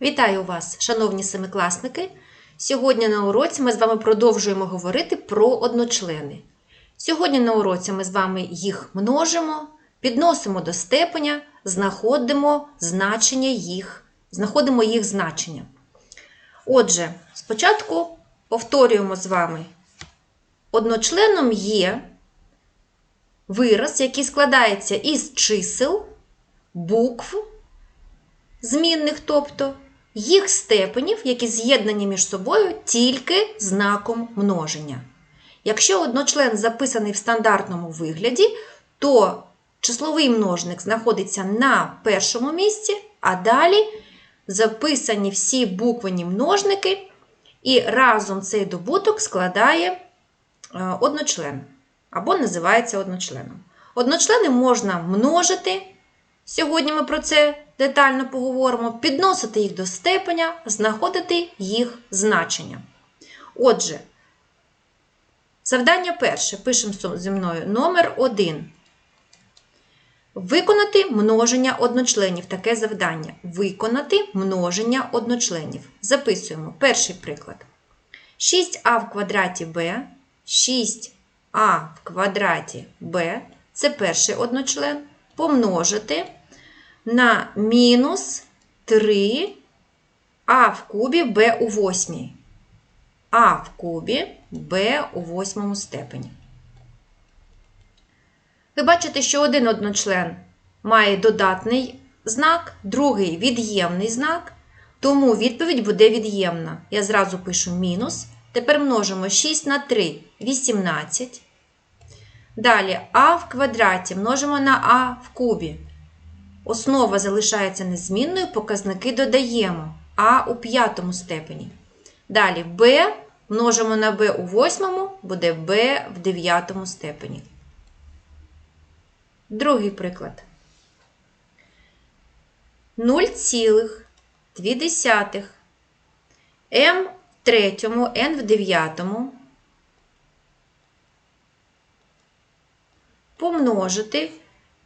Вітаю вас, шановні семикласники! Сьогодні на уроці ми з вами продовжуємо говорити про одночлени. Сьогодні на уроці ми з вами їх множимо, підносимо до степеня, знаходимо значення їх, знаходимо їх значення. Отже, спочатку повторюємо з вами. Одночленом є вираз, який складається із чисел, букв, змінних, тобто їх степенів, які з'єднані між собою тільки знаком множення. Якщо одночлен записаний в стандартному вигляді, то числовий множник знаходиться на першому місці, а далі записані всі буквені множники, і разом цей добуток складає е, одночлен або називається одночленом. Одночлени можна множити. Сьогодні ми про це детально поговоримо, підносити їх до степеня, знаходити їх значення. Отже, завдання перше. Пишемо зі мною номер 1. Виконати множення одночленів. Таке завдання. Виконати множення одночленів. Записуємо перший приклад. 6а в квадраті b, 6а в квадраті b це перший одночлен. Помножити на мінус 3 а в кубі b у восьмій. А в кубі b у восьмому степені. Ви бачите, що один одночлен має додатний знак, другий від'ємний знак, тому відповідь буде від'ємна. Я зразу пишу мінус. Тепер множимо 6 на 3 18. Далі а в квадраті множимо на а в кубі. Основа залишається незмінною, показники додаємо а у п'ятому степені. Далі b множимо на b у восьмому, буде b в дев'ятому степені. Другий приклад. 0,2 m в третьому, n в дев'ятому помножити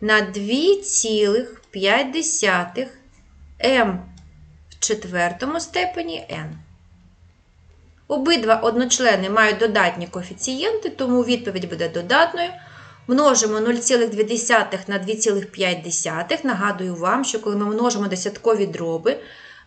на 2,5 m в четвертому степені n. Обидва одночлени мають додатні коефіцієнти, тому відповідь буде додатною. Множимо 0,2 на 2,5. Нагадую вам, що коли ми множимо десяткові дроби,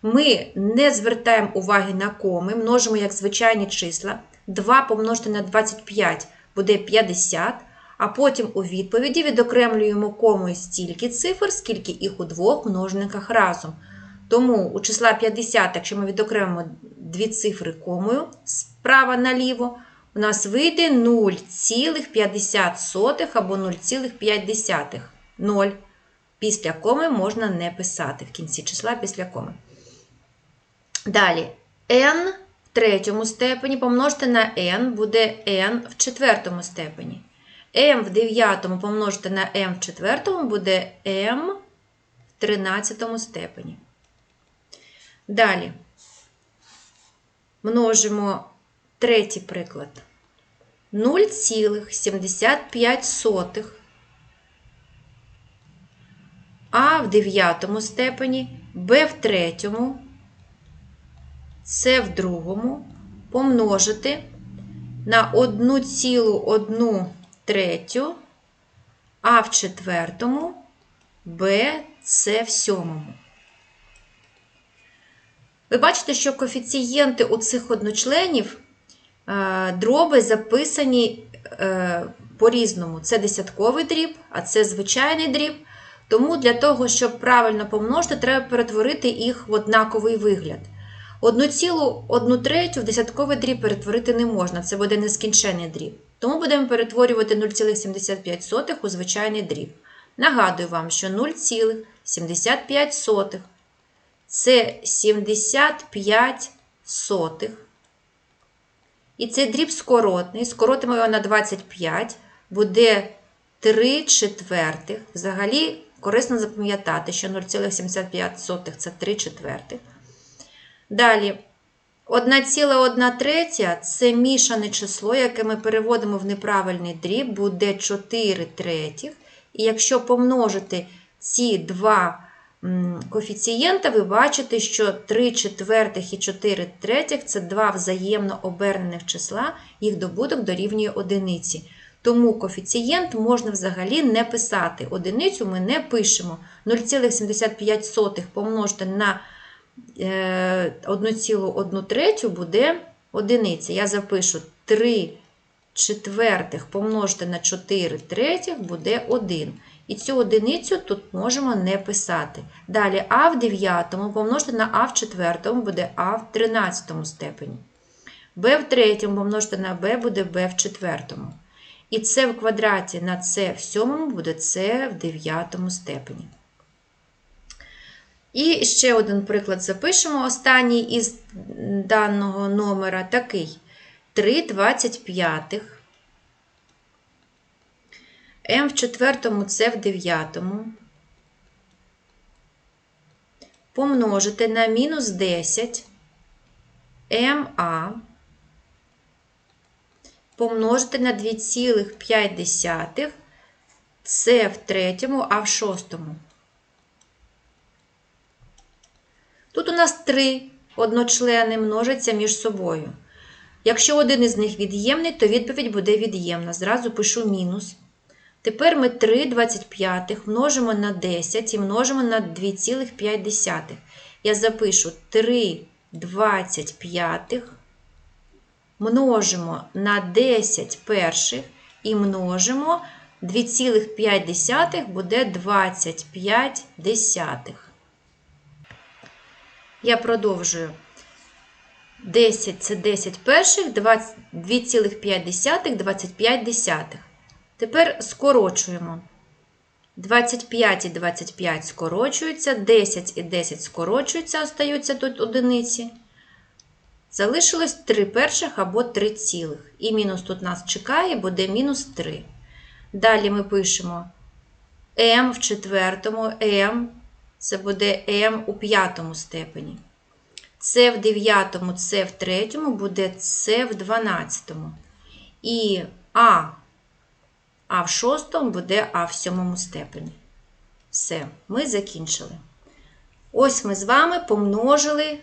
ми не звертаємо уваги на коми, множимо як звичайні числа. 2 помножити на 25 буде 50. А потім у відповіді відокремлюємо комою стільки цифр, скільки їх у двох множниках разом. Тому у числа 50, якщо ми відокремимо дві цифри комою справа наліво, у нас вийде 0,50 або 0,5. 0. Після коми можна не писати в кінці числа після коми. Далі n в третьому степені помножити на n буде n в четвертому степені m в дев'ятому помножити на m в четвертому буде m в тринадцятому степені. Далі множимо третій приклад. 0,75 а в дев'ятому степені, b в третьому, c в другому помножити на 1,1 третю, А в четвертому, Б, С в сьомому. Ви бачите, що коефіцієнти у цих одночленів дроби записані по-різному. Це десятковий дріб, а це звичайний дріб. Тому для того, щоб правильно помножити, треба перетворити їх в однаковий вигляд. Одну цілу, одну третю в десятковий дріб перетворити не можна, це буде нескінчений дріб. Тому будемо перетворювати 0,75 у звичайний дріб. Нагадую вам, що 0,75 це 75 сотих. І цей дріб скоротний. Скоротимо його на 25, буде 3 четвертих. Взагалі, корисно запам'ятати, що 0,75 це 3 четвертих. Далі. 1,1 третя це мішане число, яке ми переводимо в неправильний дріб, буде 4 третіх. І якщо помножити ці два коефіцієнта, ви бачите, що 3 четвертих і 4 третіх це два взаємно обернених числа, їх добуток дорівнює одиниці. Тому коефіцієнт можна взагалі не писати. Одиницю ми не пишемо. 0,75 помножити на 1,1 третю буде одиниця. Я запишу 3 четвертих помножити на 4 третіх буде 1. І цю одиницю тут можемо не писати. Далі а в дев'ятому помножити на а в четвертому буде а в тринадцятому степені. b в третьому помножити на b буде b в четвертому. І це в квадраті на це в сьомому буде це в дев'ятому степені. І ще один приклад запишемо. Останній із даного номера такий: 3 25. М в четвертому це в дев'ятому. Помножити на мінус 10 МА помножити на 2,5 це в третьому, а в шостому. Тут у нас три одночлени множаться між собою. Якщо один із них від'ємний, то відповідь буде від'ємна. Зразу пишу мінус. Тепер ми 3 25 множимо на 10 і множимо на 2,5. Я запишу 3 25 множимо на 10 перших і множимо 2,5 буде 25 десятих. Я продовжую. 10 це 10 перших, 2,5 25 десятих. Тепер скорочуємо. 25 і 25 скорочуються, 10 і 10 скорочуються, остаються тут одиниці. Залишилось 3 перших або 3 цілих. І мінус тут нас чекає, буде мінус 3. Далі ми пишемо m в четвертому, m це буде m у п'ятому степені. С в дев'ятому, С в третьому буде С в дванадцятому. І А, А в шостому буде А в сьомому степені. Все, ми закінчили. Ось ми з вами помножили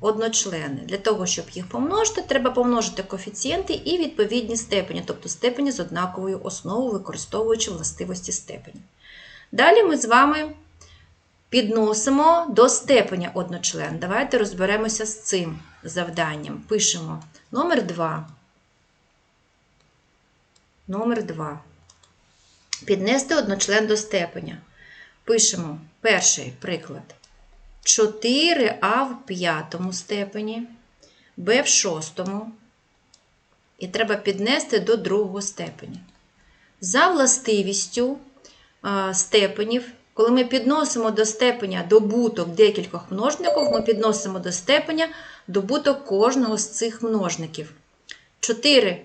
одночлени. Для того, щоб їх помножити, треба помножити коефіцієнти і відповідні степені, тобто степені з однаковою основою, використовуючи властивості степені. Далі ми з вами підносимо до степеня одночлен. Давайте розберемося з цим завданням. Пишемо номер 2. Номер 2. Піднести одночлен до степеня. Пишемо перший приклад. 4а в п'ятому степені, b в шостому. І треба піднести до другого степеня. За властивістю степенів, коли ми підносимо до степеня добуток декількох множників, ми підносимо до степеня добуток кожного з цих множників. 4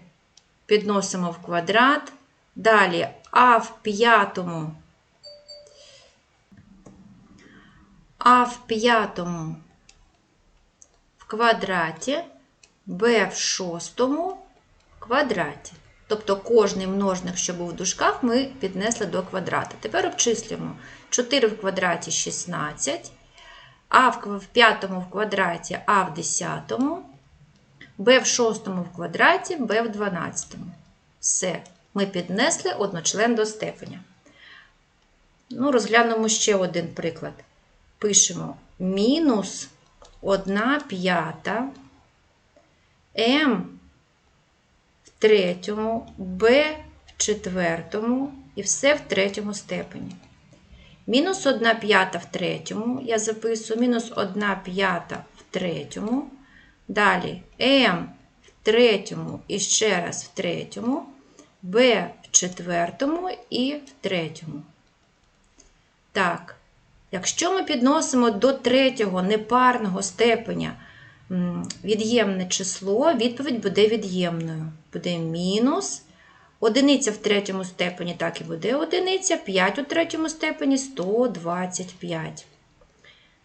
підносимо в квадрат. Далі а в п'ятому а в п'ятому в квадраті, b в шостому квадраті. Тобто кожний множник, що був в дужках, ми піднесли до квадрата. Тепер обчислюємо 4 в квадраті 16, а в п'ятому в квадраті а в десятому, b в шостому в квадраті, b в дванадцятому. Все, ми піднесли одночлен до степеня. Ну, Розглянемо ще один приклад пишемо мінус 1 п'ята М третьому, Б в четвертому і все в третьому степені. Мінус 1 п'ята в третьому, я записую мінус 1 п'ята в третьому. Далі М в третьому і ще раз в третьому, Б в четвертому і в третьому. Так, Якщо ми підносимо до третього непарного степеня від'ємне число, відповідь буде від'ємною. Буде мінус. Одиниця в третьому степені так і буде одиниця, 5 у третьому степені 125.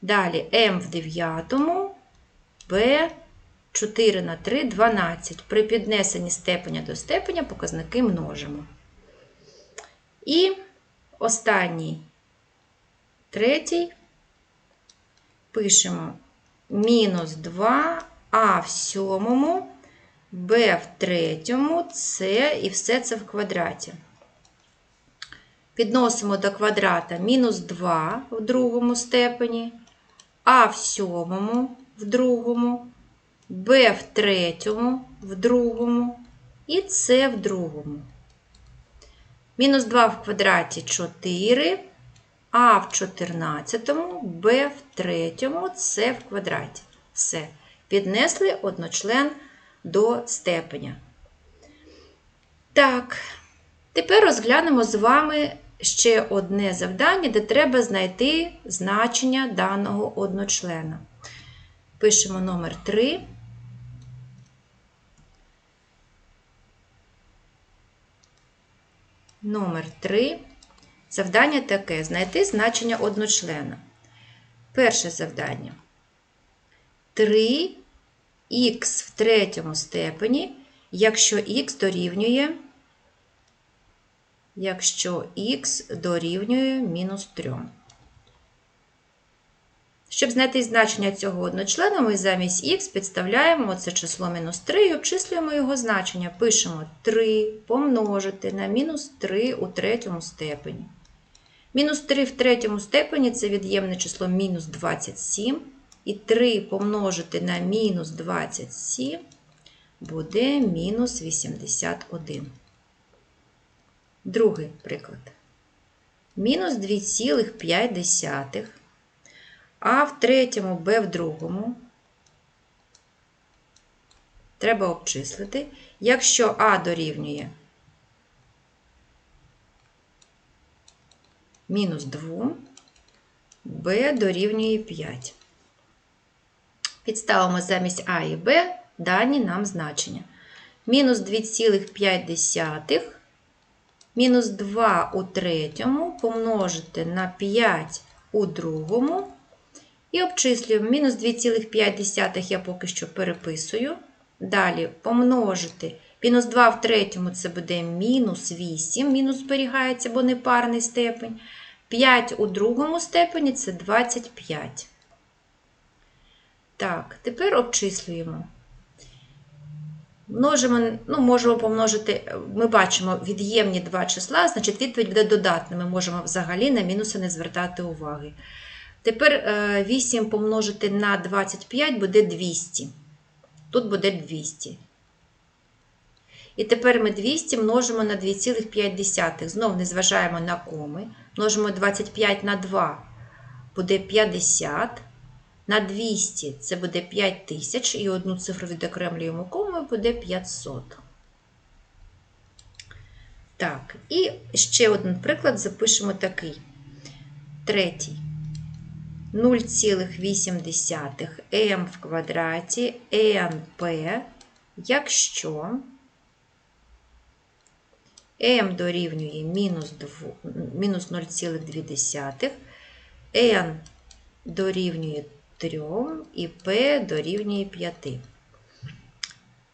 Далі m в дев'ятому, b 4 на 3 12. При піднесенні степеня до степеня показники множимо. І останній Третій Пишемо мінус 2, а в сьомому, b в третьому, c і все це в квадраті. Підносимо до квадрата мінус 2 в другому степені, а в сьомому в другому, b в третьому в другому і c в другому. Мінус 2 в квадраті 4, а в 14, b в третьому, c в квадраті. Все. Піднесли одночлен до степеня. Так, тепер розглянемо з вами ще одне завдання, де треба знайти значення даного одночлена. Пишемо номер 3. Номер 3. Завдання таке: знайти значення одночлена. Перше завдання. 3х в третьому степені, якщо х дорівнює, якщо х дорівнює мінус 3. Щоб знайти значення цього одночлена, ми замість х підставляємо це число мінус 3 і обчислюємо його значення. Пишемо 3 помножити на мінус 3 у третьому степені. Мінус 3 в третьому степені це від'ємне число мінус 27. І 3 помножити на мінус 27 буде мінус 81. Другий приклад. Мінус 2,5. А в третьому Б в другому треба обчислити, якщо А дорівнює мінус 2, Б дорівнює 5. Підставимо замість А і Б дані нам значення. Мінус 2,5, мінус 2 у третьому помножити на 5 у другому. І обчислюємо мінус 2,5 я поки що переписую. Далі помножити. Мінус 2 в третьому це буде мінус 8, мінус зберігається, бо не парний степень. 5 у другому степені це 25. Так, тепер обчислюємо. Множимо, ну, можемо помножити, ми бачимо від'ємні два числа, значить відповідь буде додатна. Ми можемо взагалі на мінуси не звертати уваги. Тепер 8 помножити на 25 буде 200. Тут буде 200. І тепер ми 200 множимо на 2,5. Знову не зважаємо на коми. Множимо 25 на 2 буде 50. На 200 це буде 5000, і одну цифру відокремлюємо комою, буде 500. Так, і ще один приклад запишемо такий. Третій. 0,8 m в квадраті np, якщо m дорівнює мінус 0,2, n дорівнює 3 і p дорівнює 5.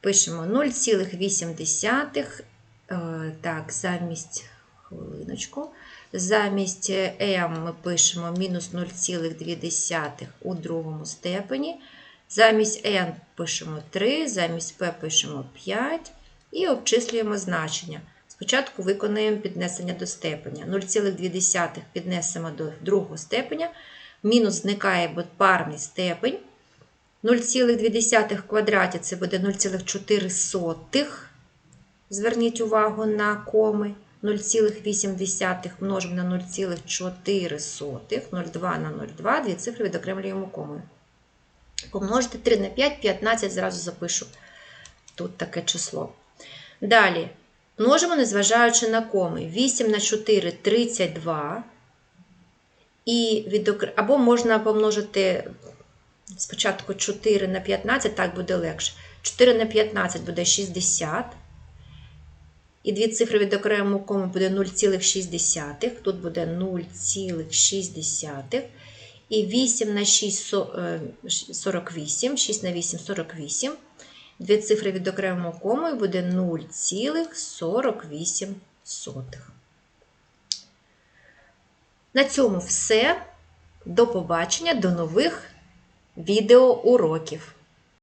Пишемо 0,8, е, так, замість хвилиночку. Замість m ми пишемо мінус 0,2 у другому степені. Замість n пишемо 3, замість p пишемо 5 і обчислюємо значення. Спочатку виконуємо піднесення до степеня. 0,2 піднесемо до другого степеня. Мінус зникає, парний степень. 0,2 в квадраті це буде 0,4. Зверніть увагу на коми. 0,8 множимо на 0,4, 0,2 на 0,2, дві цифри відокремлюємо комою. Помножити 3 на 5, 15, зразу запишу тут таке число. Далі множимо, незважаючи на коми. 8 на 4 32. І відокр... Або можна помножити спочатку 4 на 15, так буде легше. 4 на 15 буде 60. І дві цифри від окремого кому буде 0,6. Тут буде 0,6. І 8 на 6 48, 6 на 8 48. Дві цифри від окремого кому буде 0,48. На цьому все. До побачення, до нових відеоуроків.